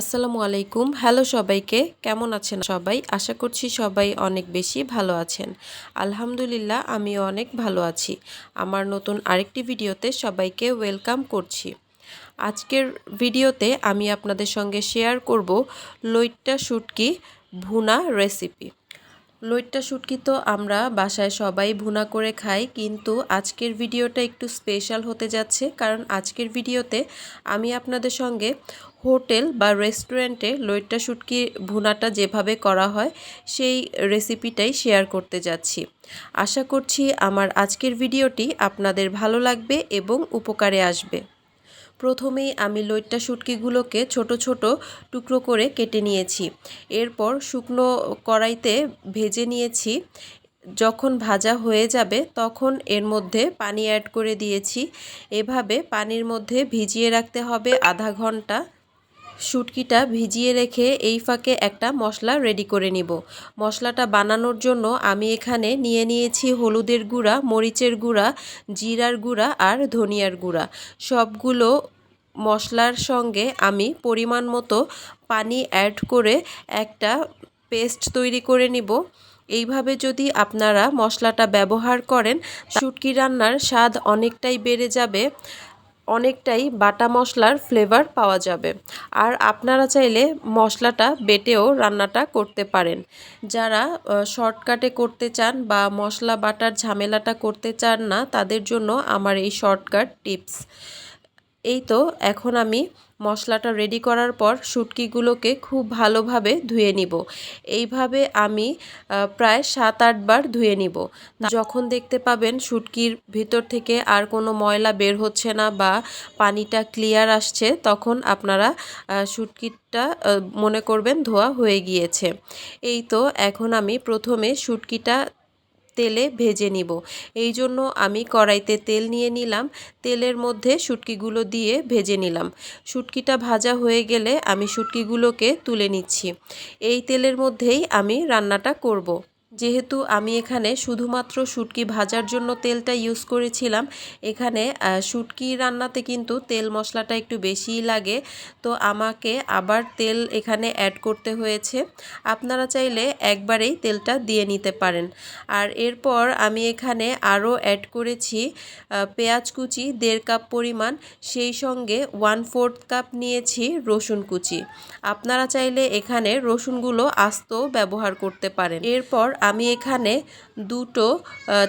আসসালামু আলাইকুম। হ্যালো সবাইকে, কেমন আছেন সবাই? আশা করছি সবাই অনেক বেশি ভালো আছেন। আলহামদুলিল্লাহ, আমিও অনেক ভালো আছি। আমার নতুন আরেকটি ভিডিওতে সবাইকে ওয়েলকাম করছি। আজকের ভিডিওতে আমি আপনাদের সঙ্গে শেয়ার করব লইট্টা শুটকি ভুনা রেসিপি। লইট্টা শুটকি তো আমরা বাসায় সবাই ভুনা করে খাই, কিন্তু আজকের ভিডিওটা একটু স্পেশাল হতে যাচ্ছে কারণ আজকের ভিডিওতে আমি আপনাদের সঙ্গে হোটেল বা রেস্টুরেন্টে লইট্টা শুটকি ভুনাটা যেভাবে করা হয়, সেই রেসিপিটাই শেয়ার করতে যাচ্ছি। আশা করছি আমার আজকের ভিডিওটি আপনাদের ভালো লাগবে এবং উপকারে আসবে। প্রথমেই আমি লইট্টা শুটকিগুলোকে ছোট ছোট টুকরো করে কেটে নিয়েছি। এরপর শুকনো কড়াইতে ভেজে নিয়েছি। যখন ভাজা হয়ে যাবে তখন এর মধ্যে পানি অ্যাড করে দিয়েছি। এভাবে পানির মধ্যে ভিজিয়ে রাখতে হবে আধা ঘণ্টা। শুটকিটা ভিজিয়ে রেখে এই ফাঁকে একটা মশলা রেডি করে নিব। মশলাটা বানানোর জন্য আমি এখানে নিয়ে নিয়েছি হলুদের গুঁড়া, মরিচের গুঁড়া, জিরার গুঁড়া আর ধনিয়ার গুঁড়া। সবগুলো মশলার সঙ্গে আমি পরিমাণ মতো পানি অ্যাড করে একটা পেস্ট তৈরি করে নিব। এইভাবে যদি আপনারা মশলাটা ব্যবহার করেন শুটকি রান্নার স্বাদ অনেকটাই বেড়ে যাবে। অনেকটাই বাটা মশলার ফ্লেভার পাওয়া যাবে। আর আপনারা চাইলে মশলাটা বেটেও রান্নাটা করতে পারেন। যারা শর্টকাটে করতে চান বা মশলা বাটার ঝামেলাটা করতে চান না, তাদের জন্য আমার এই শর্টকাট টিপস এই তো, এখন আমি মশলাটা রেডি করার পর শুটকিগুলোকে খুব ভালোভাবে ধুয়ে নিব। এইভাবে আমি প্রায় সাত আটবার ধুয়ে নিব। যখন দেখতে পাবেন শুটকির ভিতর থেকে আর কোনো ময়লা বের হচ্ছে না বা পানিটা ক্লিয়ার আসছে, তখন আপনারা শুটকিটা মনে করবেন ধোয়া হয়ে গিয়েছে। এই তো এখন আমি প্রথমে শুটকিটা তেলে ভেজে নিব। এই জন্য আমি কড়াইতে তেল নিয়ে নিলাম। তেলের মধ্যে শুটকিগুলো দিয়ে ভেজে নিলাম। শুটকিটা ভাজা হয়ে গেলে আমি শুটকিগুলোকে তুলে নিচ্ছি। এই তেলের মধ্যেই আমি রান্নাটা করব। যেহেতু আমি এখানে শুধুমাত্র শুটকি ভাজার জন্য তেলটা ইউজ করেছিলাম, এখানে শুটকি রান্নাতে কিন্তু তেল মশলাটা একটু বেশিই লাগে। তো আমাকে আবার তেল এখানে অ্যাড করতে হয়েছে। আপনারা চাইলে একবারেই তেলটা দিয়ে নিতে পারেন। আর এরপর আমি এখানে আরও অ্যাড করেছি পেঁয়াজ কুচি দেড় কাপ পরিমাণ, সেই সঙ্গে ওয়ান ফোর্থ কাপ নিয়েছি রসুন কুচি। আপনারা চাইলে এখানে রসুনগুলো আস্ত ব্যবহার করতে পারেন। এরপর আমি এখানে দুটো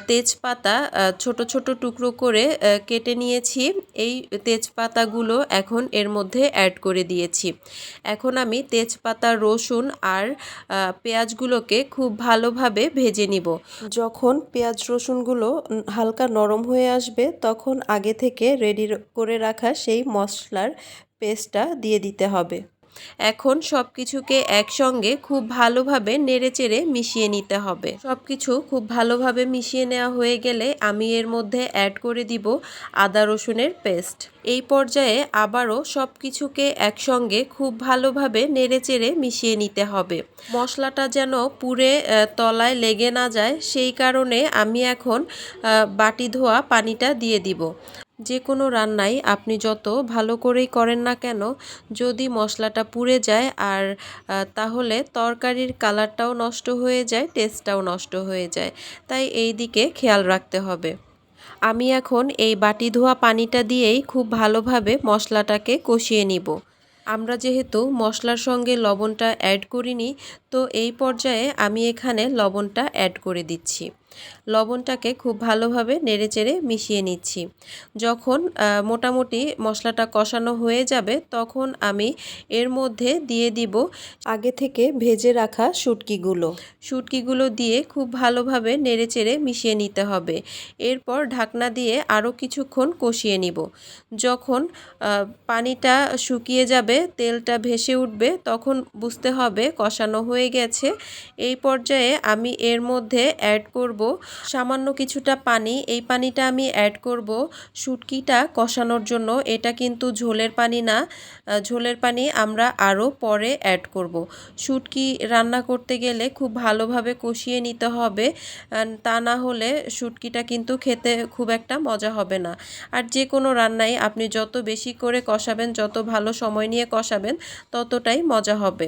তেজপাতা ছোট ছোট টুকরো করে কেটে নিয়েছি। এই তেজপাতাগুলো এখন এর মধ্যে অ্যাড করে দিয়েছি। এখন আমি তেজপাতা, রসুন আর পেঁয়াজগুলোকে খুব ভালোভাবে ভেজে নিব। যখন পেঁয়াজ, রসুনগুলো হালকা নরম হয়ে আসবে, তখন আগে থেকে রেডি করে রাখা সেই মশলার পেস্টটা দিয়ে দিতে হবে। এখন সব কিছুকে একসঙ্গে খুব ভালোভাবে নেড়েচেড়ে মিশিয়ে নিতে হবে। সব কিছু খুব ভালোভাবে মিশিয়ে নেওয়া হয়ে গেলে আমি এর মধ্যে অ্যাড করে দিব আদা রসুনের পেস্ট এই পর্যায়ে আবারও সব কিছুকে একসঙ্গে খুব ভালোভাবে নেড়েচেড়ে মিশিয়ে নিতে হবে। মশলাটা যেন পুরে তলায় লেগে না যায়, সেই কারণে আমি এখন বাটি ধোয়া পানিটা দিয়ে দিব। যে কোনো রান্নাই আপনি যত ভালো করেই করেন না কেন, যদি মশলাটা পুড়ে যায় আর তাহলে তরকারির কালারটাও নষ্ট হয়ে যায় টেস্টটাও নষ্ট হয়ে যায়। তাই এই দিকে খেয়াল রাখতে হবে। আমি এখন এই বাটি ধোয়া পানিটা দিয়েই খুব ভালোভাবে মশলাটাকে কষিয়ে নিব। আমরা যেহেতু মশলার সঙ্গে লবণটা অ্যাড করিনি, তো এই পর্যায়ে আমি এখানে লবণটা অ্যাড করে দিচ্ছি। লবণটাকে খুব ভালোভাবে নেড়েচেড়ে মিশিয়ে নিচ্ছি। যখন মোটামুটি মশলাটা কষানো হয়ে যাবে, তখন আমি এর মধ্যে দিয়ে দিব আগে থেকে ভেজে রাখা শুটকিগুলো। শুটকিগুলো দিয়ে খুব ভালোভাবে নেড়েচেড়ে মিশিয়ে নিতে হবে। এরপর ঢাকনা দিয়ে আরও কিছুক্ষণ কষিয়ে নিব। যখন পানিটা শুকিয়ে যাবে, তেলটা ভেসে উঠবে, তখন বুঝতে হবে কষানো হয়ে গেছে। এই পর্যায়ে আমি এর মধ্যে অ্যাড করব সামান্য কিছুটা পানি, এই পানিটা আমি অ্যাড করব। শুটকিটা কষানোর জন্য, এটা কিন্তু ঝোলের পানি না ঝোলের পানি আমরা আরও পরে অ্যাড করব। শুটকি রান্না করতে গেলে খুব ভালোভাবে কষিয়ে নিতে হবে তা না হলে শুটকিটা কিন্তু খেতে খুব একটা মজা হবে না। আর যে কোনো রান্নায় আপনি যত বেশি করে কষাবেন, যত ভালো সময় নিয়ে কষাবেন, ততটাই মজা হবে।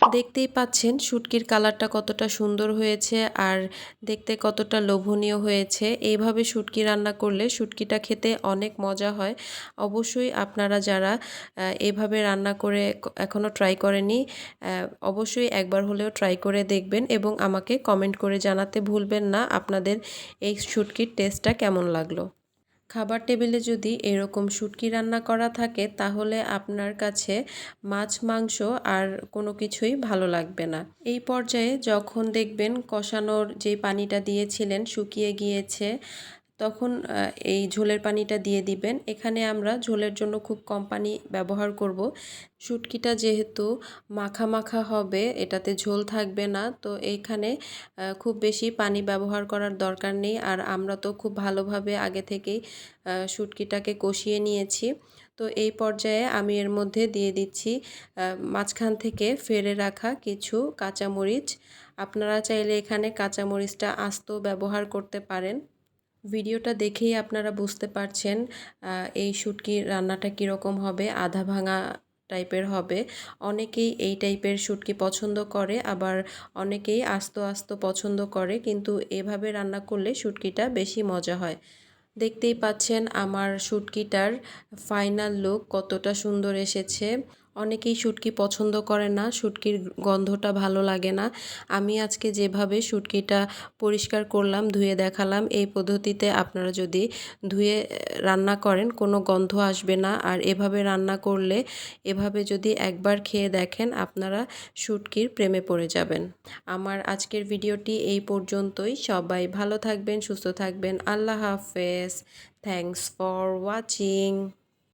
দেখতেই পাচ্ছেন শুটকির কালারটা কতটা সুন্দর হয়েছে আর দেখতে কতটা লোভনীয় হয়েছে। এইভাবে শুটকি রান্না করলে শুটকিটা খেতে অনেক মজা হয়। অবশ্যই আপনারা যারা এভাবে রান্না করে এখনও ট্রাই করেনি অবশ্যই একবার হলেও ট্রাই করে দেখবেন এবং আমাকে কমেন্ট করে জানাতে ভুলবেন না আপনাদের এই শুটকির টেস্টটা কেমন লাগল। খাবার টেবিলে যদি এরকম শুটকি রান্না করা থাকে, তাহলে আপনার কাছে মাছ, মাংস আর কোনো কিছুই ভালো লাগবে না। এই পর্যায়ে যখন দেখবেন কষানোর যে পানিটা দিয়েছিলেন, শুকিয়ে গিয়েছে তখন এই ঝোলের পানিটা দিয়ে দিবেন। এখানে আমরা ঝোলের জন্য খুব কম পানি ব্যবহার করব। শুটকিটা যেহেতু মাখা মাখা হবে, এটাতে ঝোল থাকবে না, তো এইখানে খুব বেশি পানি ব্যবহার করার দরকার নেই। আর আমরা তো খুব ভালোভাবে আগে থেকেই শুটকিটাকে কষিয়ে নিয়েছি। তো এই পর্যায়ে আমি এর মধ্যে দিয়ে দিচ্ছি মাঝখান থেকে ফেলে রাখা কিছু কাঁচামরিচ। আপনারা চাইলে এখানে কাঁচামরিচটা আস্ত ব্যবহার করতে পারেন। ভিডিওটা দেখেই আপনারা বুঝতে পারছেন এই শুটকির রান্নাটা কীরকম হবে, আধা ভাঙা টাইপের হবে। অনেকেই এই টাইপের শুটকি পছন্দ করে, আবার অনেকেই আস্ত আস্ত পছন্দ করে, কিন্তু এভাবে রান্না করলে শুটকিটা বেশি মজা হয়। দেখতেই পাচ্ছেন আমার শুটকিটার ফাইনাল লুক কতটা সুন্দর এসেছে। অনেকেই শুটকি পছন্দ করে না, শুটকির গন্ধটা ভালো লাগে না। আমি আজকে যেভাবে শুটকিটা পরিষ্কার করলাম, ধুয়ে দেখালাম, এই পদ্ধতিতে আপনারা যদি ধুয়ে রান্না করেন, কোনো গন্ধ আসবে না। আর এভাবে রান্না করলে, এভাবে যদি একবার খেয়ে দেখেন, আপনারা শুটকির প্রেমে পড়ে যাবেন। আমার আজকের ভিডিওটি এই পর্যন্তই। সবাই ভালো থাকবেন, সুস্থ থাকবেন। আল্লাহ হাফেজ। Thanks for watching